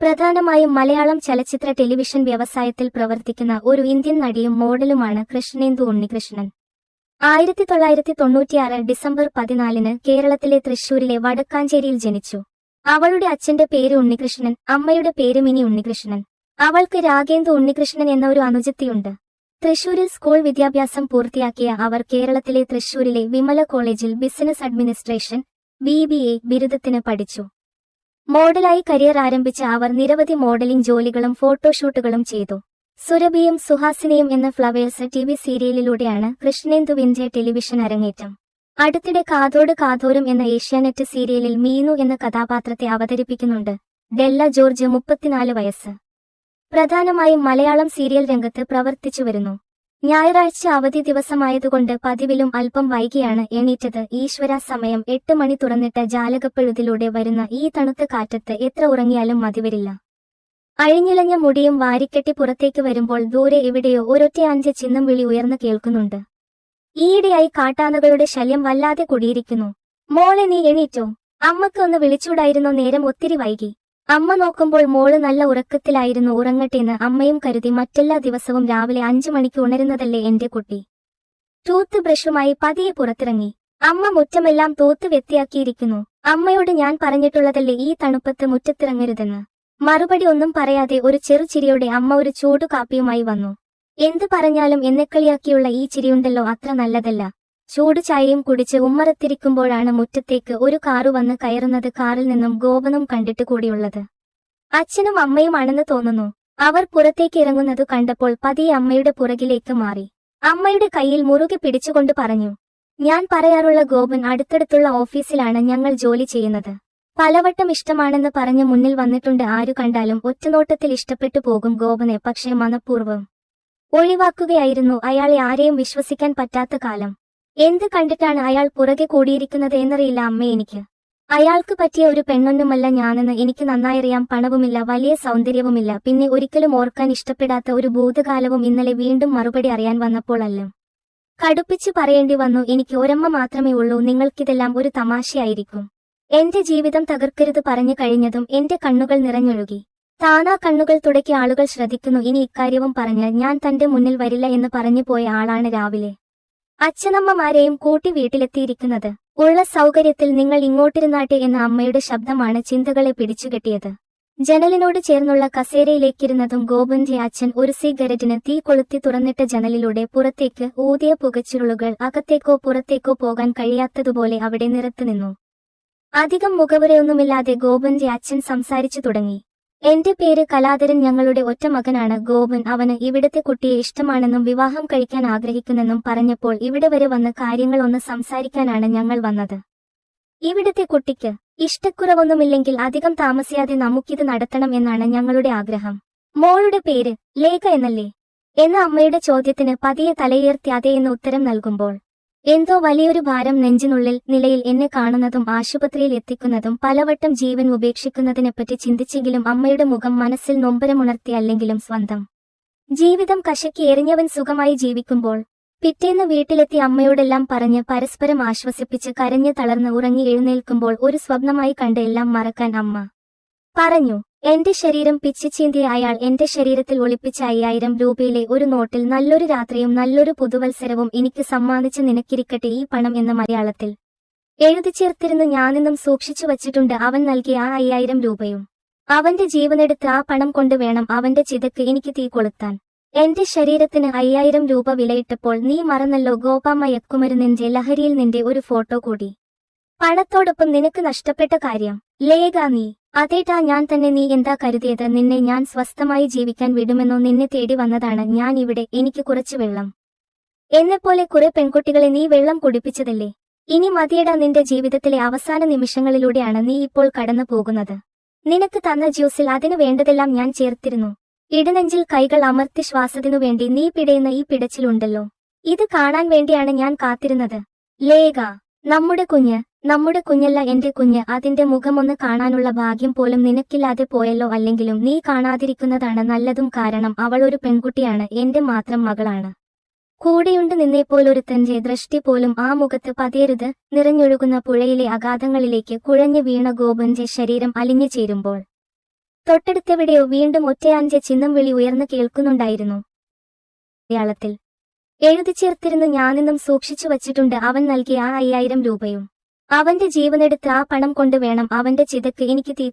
പ്രധാനമായും മലയാളം ചലച്ചിത്ര ടെലിവിഷൻ വ്യവസായത്തിൽ പ്രവർത്തിക്കുന്ന ഒരു ഇന്ത്യൻ നടിയും മോഡലുമാണ് കൃഷ്ണേന്ദു ഉണ്ണികൃഷ്ണൻ. ആയിരത്തി തൊള്ളായിരത്തി തൊണ്ണൂറ്റിയാറ് ഡിസംബർ പതിനാലിന് കേരളത്തിലെ തൃശൂരിലെ വടക്കാഞ്ചേരിയിൽ ജനിച്ചു. അവളുടെ അച്ഛന്റെ പേര് ഉണ്ണികൃഷ്ണൻ അമ്മയുടെ പേര് മിനി ഉണ്ണികൃഷ്ണൻ. അവൾക്ക് രാഗേന്ദു ഉണ്ണികൃഷ്ണൻ എന്ന ഒരു അനുജത്തിയുണ്ട്. തൃശൂരിൽ സ്കൂൾ വിദ്യാഭ്യാസം പൂർത്തിയാക്കിയ അവർ കേരളത്തിലെ തൃശൂരിലെ വിമല കോളേജിൽ business administration B B A ബിരുദത്തിന് പഠിച്ചു. മോഡലായി കരിയർ ആരംഭിച്ച അവർ നിരവധി മോഡലിംഗ് ജോലികളും ഫോട്ടോഷൂട്ടുകളും ചെയ്തു. സുരഭിയും സുഹാസിനിയും എന്ന ഫ്ലവേഴ്സ് ടി വി സീരിയലിലൂടെയാണ് കൃഷ്ണേന്ദുവിന്റെ ടെലിവിഷൻ അരങ്ങേറ്റം. അടുത്തിടെ കാതോട് കാതോരും എന്ന ഏഷ്യാനെറ്റ് സീരിയലിൽ മീനു എന്ന കഥാപാത്രത്തെ അവതരിപ്പിക്കുന്നുണ്ട്. ഡെല്ല ജോർജ് മുപ്പത്തിനാല് വയസ്സ്. പ്രധാനമായും മലയാളം സീരിയൽ രംഗത്ത് പ്രവർത്തിച്ചു വരുന്നു. ഞായറാഴ്ച അവധി ദിവസമായതുകൊണ്ട് പതിവിലും അല്പം വൈകിയാണ് എണീറ്റത്. ഈശ്വര സമയം എട്ട് മണി തുറന്നിട്ട ജാലകപ്പഴുതിലൂടെ വരുന്ന ഈ തണുത്ത കാറ്റത്ത് എത്ര ഉറങ്ങിയാലും മതിവരില്ല അഴിഞ്ഞിളഞ്ഞ മുടിയും വാരിക്കെട്ടി പുറത്തേക്ക് വരുമ്പോൾ ദൂരെ എവിടെയോ ഒരൊറ്റ അഞ്ച് ചിഹ്നം വിളി ഉയർന്നു കേൾക്കുന്നുണ്ട്. ഈയിടെയായി കാട്ടാനകളുടെ ശല്യം വല്ലാതെ കുടിയിരിക്കുന്നു. മോളെ നീ എണീറ്റോ? അമ്മയ്ക്ക് ഒന്ന് വിളിച്ചൂടായിരുന്നോ? നേരം ഒത്തിരി വൈകി. അമ്മ നോക്കുമ്പോൾ മോൾ നല്ല ഉറക്കത്തിലായിരുന്നു ഉറങ്ങട്ടെന്ന് അമ്മയും കരുതി മറ്റെല്ലാ ദിവസവും രാവിലെ അഞ്ചു മണിക്ക് ഉണരുന്നതല്ലേ എന്റെ കുട്ടി. ടൂത്ത് ബ്രഷുമായി പതിയെ പുറത്തിറങ്ങി. അമ്മ മുറ്റമെല്ലാം തൂത്ത് വ്യത്തിയാക്കിയിരിക്കുന്നു. അമ്മയോട് ഞാൻ പറഞ്ഞിട്ടുള്ളതല്ലേ ഈ തണുപ്പത്ത് മുറ്റത്തിറങ്ങരുതെന്ന്. മറുപടി ഒന്നും പറയാതെ ഒരു ചെറുചിരിയോടെ അമ്മ ഒരു ചൂടുകാപ്പിയുമായി വന്നു. എന്തു പറഞ്ഞാലും എന്നെക്കളിയാക്കിയുള്ള ഈ ചിരിയുണ്ടല്ലോ അത്ര നല്ലതല്ല. ചൂട് ചായയും കുടിച്ച് ഉമ്മറത്തിരിക്കുമ്പോഴാണ് മുറ്റത്തേക്ക് ഒരു കാറു വന്ന് കയറുന്നത് കാറിൽ നിന്നും ഗോപനും കണ്ടിട്ട് കൂടിയുള്ളത്. അച്ഛനും അമ്മയുമാണെന്ന് തോന്നുന്നു. അവർ പുറത്തേക്ക് ഇറങ്ങുന്നത് കണ്ടപ്പോൾ പതിയെ അമ്മയുടെ പുറകിലേക്ക് മാറി. അമ്മയുടെ കയ്യിൽ മുറുകെ പിടിച്ചുകൊണ്ട് പറഞ്ഞു ഞാൻ പറയാറുള്ള ഗോപൻ അടുത്തടുത്തുള്ള ഓഫീസിലാണ് ഞങ്ങൾ ജോലി ചെയ്യുന്നത്. പലവട്ടം ഇഷ്ടമാണെന്ന് പറഞ്ഞ് മുന്നിൽ വന്നിട്ടുണ്ട്. ആരു കണ്ടാലും ഒറ്റനോട്ടത്തിൽ ഇഷ്ടപ്പെട്ടു പോകും ഗോപനെ. പക്ഷേ മനഃപൂർവം ഒഴിവാക്കുകയായിരുന്നു. അയാളെ ആരെയും വിശ്വസിക്കാൻ പറ്റാത്ത കാലം. എന്ത് കണ്ടിട്ടാണ് അയാൾ പുറകെ കൂടിയിരിക്കുന്നത് എന്നറിയില്ല അമ്മ എനിക്ക്. അയാൾക്ക് പറ്റിയ ഒരു പെണ്ണൊന്നുമല്ല ഞാനെന്ന് എനിക്ക് നന്നായറിയാം പണവുമില്ല വലിയ സൗന്ദര്യവുമില്ല. പിന്നെ ഒരിക്കലും ഓർക്കാൻ ഇഷ്ടപ്പെടാത്ത ഒരു ഭൂതകാലവും ഇന്നലെ വീണ്ടും മറുപടി അറിയാൻ വന്നപ്പോഴല്ല കടുപ്പിച്ചു പറയേണ്ടി വന്നു എനിക്ക് ഒരമ്മ മാത്രമേ ഉള്ളൂ നിങ്ങൾക്കിതെല്ലാം ഒരു തമാശയായിരിക്കും. എന്റെ ജീവിതം തകർക്കരുത് പറഞ്ഞു കഴിഞ്ഞതും എന്റെ കണ്ണുകൾ നിറഞ്ഞൊഴുകി. താനാ കണ്ണുകൾ തുടക്കി ആളുകൾ ശ്രദ്ധിക്കുന്നു ഇനി ഇക്കാര്യവും പറഞ്ഞ് ഞാൻ തന്റെ മുന്നിൽ വരില്ല എന്ന് പറഞ്ഞു പോയ ആളാണ് രാവിലെ. അച്ഛനമ്മമാരെയും കൂട്ടി വീട്ടിലെത്തിയിരിക്കുന്നത്. ഉള്ള സൗകര്യത്തിൽ നിങ്ങൾ ഇങ്ങോട്ടിരുന്നാട്ടെ എന്ന അമ്മയുടെ ശബ്ദമാണ് ചിന്തകളെ പിടിച്ചുകെട്ടിയത് ജനലിനോട് ചേർന്നുള്ള കസേരയിലേക്കിരുന്നതും ഗോപന്റെ അച്ഛൻ ഒരു സിഗരറ്റിന് തീ കൊളുത്തി തുറന്നിട്ട ജനലിലൂടെ പുറത്തേക്ക് ഊതിയ പുകച്ചുരുളുകൾ അകത്തേക്കോ പുറത്തേക്കോ പോകാൻ കഴിയാത്തതുപോലെ അവിടെ നിറത്തു നിന്നു അധികം മുഖവരയൊന്നുമില്ലാതെ ഗോപന്റെ അച്ഛൻ സംസാരിച്ചു തുടങ്ങി. എന്റെ പേര് കലാധരൻ ഞങ്ങളുടെ ഒറ്റ മകനാണ് ഗോപൻ. അവന് ഇവിടത്തെ കുട്ടിയെ ഇഷ്ടമാണെന്നും വിവാഹം കഴിക്കാൻ ആഗ്രഹിക്കുന്നെന്നും പറഞ്ഞപ്പോൾ ഇവിടെ വരെ വന്ന് കാര്യങ്ങൾ ഒന്ന് സംസാരിക്കാനാണ് ഞങ്ങൾ വന്നത്. ഇവിടത്തെ കുട്ടിക്ക് ഇഷ്ടക്കുറവൊന്നുമില്ലെങ്കിൽ അധികം താമസിയാതെ നമുക്കിത് നടത്തണം എന്നാണ് ഞങ്ങളുടെ ആഗ്രഹം. മോളുടെ പേര് ലേഖ എന്നല്ലേ? എന്ന അമ്മയുടെ ചോദ്യത്തിന് പതിയെ തലയുയർത്തി അതേ എന്ന് ഉത്തരം നൽകുമ്പോൾ എന്തോ വലിയൊരു ഭാരം നെഞ്ചിനുള്ളിൽ നിലയിൽ എന്നെ കാണുന്നതും ആശുപത്രിയിൽ എത്തിക്കുന്നതും പലവട്ടം ജീവൻ ഉപേക്ഷിക്കുന്നതിനെപ്പറ്റി ചിന്തിച്ചെങ്കിലും അമ്മയുടെ മുഖം മനസ്സിൽ നൊമ്പരമുണർത്തി അല്ലെങ്കിലും സ്വന്തം ജീവിതം കശക്കി എറിഞ്ഞവൻ സുഖമായി ജീവിക്കുമ്പോൾ പിറ്റേന്ന് വീട്ടിലെത്തി അമ്മയോടെല്ലാം പറഞ്ഞ് പരസ്പരം ആശ്വസിപ്പിച്ച് കരഞ്ഞ് തളർന്ന് ഉറങ്ങി എഴുന്നേൽക്കുമ്പോൾ ഒരു സ്വപ്നമായി കണ്ട എല്ലാം മറക്കാൻ അമ്മ പറഞ്ഞു. എന്റെ ശരീരം പിച്ചിച്ചീന്തിയ അയാൾ എന്റെ ശരീരത്തിൽ ഒളിപ്പിച്ച അയ്യായിരം രൂപയിലെ ഒരു നോട്ടിൽ നല്ലൊരു രാത്രിയും നല്ലൊരു പുതുവത്സരവും എനിക്ക് സമ്മാനിച്ച് നിനക്കിരിക്കട്ടെ ഈ പണം എന്ന മലയാളത്തിൽ എഴുതി ചേർത്തിരുന്ന് ഞാനിന്നും സൂക്ഷിച്ചു വച്ചിട്ടുണ്ട് അവൻ നൽകിയ ആ അയ്യായിരം രൂപയും. അവന്റെ ജീവനെടുത്ത് ആ പണം കൊണ്ട് വേണം അവന്റെ ചിതക്ക് എനിക്ക് തീ കൊളുത്താൻ. എന്റെ ശരീരത്തിന് അയ്യായിരം രൂപ വിലയിട്ടപ്പോൾ നീ മറന്നല്ലോ ഗോപാമ്മ യക്കുമരുന്നിന്റെ ലഹരിയിൽ നിന്റെ ഒരു ഫോട്ടോ കൂടി. പണത്തോടൊപ്പം നിനക്ക് നഷ്ടപ്പെട്ട കാര്യം. ലേഖ നീ അതേട്ടാ ഞാൻ തന്നെ നീ എന്താ കരുതിയത്? നിന്നെ ഞാൻ സ്വസ്ഥമായി ജീവിക്കാൻ വിടുമെന്നോ നിന്നെ തേടി വന്നതാണ് ഞാൻ ഇവിടെ എനിക്ക് കുറച്ച് വെള്ളം. എന്നെപ്പോലെ കുറെ പെൺകുട്ടികളെ നീ വെള്ളം കുടിപ്പിച്ചതല്ലേ? ഇനി മതിയടാ നിന്റെ ജീവിതത്തിലെ അവസാന നിമിഷങ്ങളിലൂടെയാണ് നീ ഇപ്പോൾ കടന്നു പോകുന്നത്. നിനക്ക് തന്ന ജ്യൂസിൽ അതിനു വേണ്ടതെല്ലാം ഞാൻ ചേർത്തിരുന്നു. ഇടനെഞ്ചിൽ കൈകൾ അമർത്തി ശ്വാസത്തിനു വേണ്ടി നീ പിടയുന്ന ഈ പിടച്ചിലുണ്ടല്ലോ. ഇത് കാണാൻ വേണ്ടിയാണ് ഞാൻ കാത്തിരുന്നത്. ലേഖ നമ്മുടെ കുഞ്ഞ് നമ്മുടെ കുഞ്ഞല്ല എന്റെ കുഞ്ഞ് അതിന്റെ മുഖമൊന്ന് കാണാനുള്ള ഭാഗ്യം പോലും നിനക്കില്ലാതെ പോയല്ലോ അല്ലെങ്കിലും നീ കാണാതിരിക്കുന്നതാണ് നല്ലതും കാരണം അവൾ ഒരു പെൺകുട്ടിയാണ് എന്റെ മാത്രം മകളാണ്. കൂടെയുണ്ട് നിന്നെപ്പോലൊരുത്തന്റെ ദൃഷ്ടി പോലും ആ മുഖത്ത് പതിയരുത് നിറഞ്ഞൊഴുകുന്ന പുഴയിലെ അഗാധങ്ങളിലേക്ക് കുഴഞ്ഞു വീണ ഗോപന്റെ ശരീരം അലിഞ്ഞു ചേരുമ്പോൾ. തൊട്ടടുത്തെവിടെയോ വീണ്ടും ഒറ്റയാഞ്ച ചിന്നം വിളി ഉയർന്നു കേൾക്കുന്നുണ്ടായിരുന്നു. മലയാളത്തിൽ എഴുതി ചേർത്തിരുന്ന് ഞാനിന്നും സൂക്ഷിച്ചു വച്ചിട്ടുണ്ട് അവൻ നൽകിയ ആ അയ്യായിരം രൂപയും. അവന്റെ ജീവനെടുത്ത് ആ പണം കൊണ്ട് വേണം അവന്റെ ചിതക്ക് എനിക്ക് തീ.